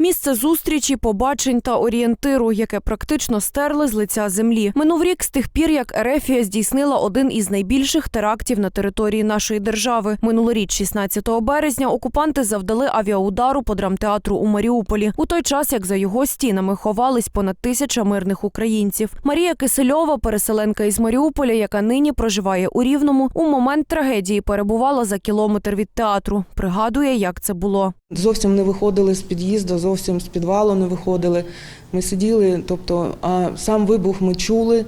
Місце зустрічі, побачень та орієнтиру, яке практично стерли з лиця землі. Минув рік з тих пір, як Ерефія здійснила один із найбільших терактів на території нашої держави. Минулоріч, 16 березня, окупанти завдали авіаудару по драмтеатру у Маріуполі. У той час, як за його стінами ховались понад тисяча мирних українців. Марія Кисельова, переселенка із Маріуполя, яка нині проживає у Рівному, у момент трагедії перебувала за кілометр від театру. Пригадує, як це було. Зовсім не виходили з під'їзду, зовсім з підвалу не виходили. Ми сиділи, тобто, а сам вибух ми чули,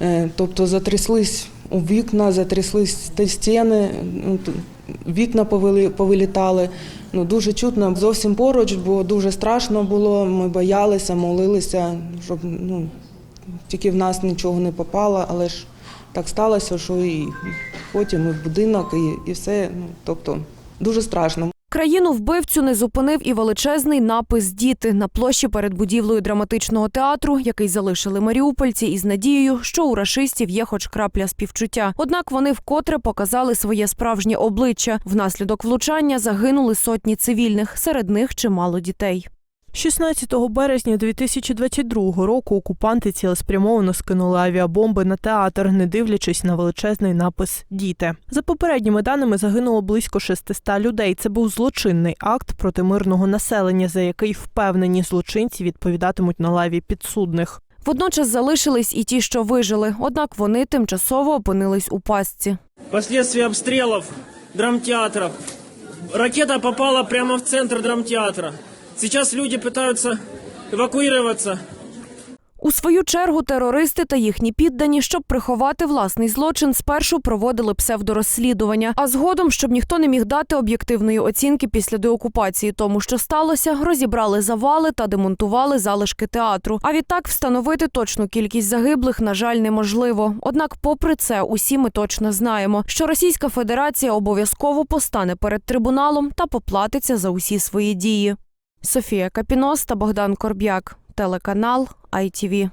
е, тобто затряслись у вікна, затряслись ті стіни, ну, вікна повилітали. Ну, дуже чутно, зовсім поруч, бо дуже страшно було. Ми боялися, молилися, щоб ну, тільки в нас нічого не попало, але ж так сталося, що і потім і в будинок, і, і все. Ну, тобто, дуже страшно. Країну вбивцю не зупинив і величезний напис Діти на площі перед будівлею драматичного театру, який залишили маріупольці із надією, що у рашистів є хоч крапля співчуття. Однак вони вкотре показали своє справжнє обличчя. Внаслідок влучання загинули сотні цивільних, серед них чимало дітей. 16 березня 2022 року окупанти цілеспрямовано скинули авіабомби на театр, не дивлячись на величезний напис Діти. За попередніми даними загинуло близько 600 людей. Це був злочинний акт проти мирного населення, за який впевнені злочинці відповідатимуть на лаві підсудних. Водночас залишились і ті, що вижили. Однак вони тимчасово опинились у пастці. Последствия обстрелов драмтеатров. Ракета попала прямо в центр драмтеатра. Сейчас люди пытаются эвакуироваться. У свою чергу терористи та їхні піддані, щоб приховати власний злочин, спершу проводили псевдорозслідування, а згодом, щоб ніхто не міг дати об'єктивної оцінки після деокупації тому, що сталося, розібрали завали та демонтували залишки театру. А відтак встановити точну кількість загиблих, на жаль, неможливо. Однак, попри це, усі ми точно знаємо, що Російська Федерація обов'язково постане перед трибуналом та поплатиться за усі свої дії. Софія Капінос та Богдан Корб'як, телеканал ITV.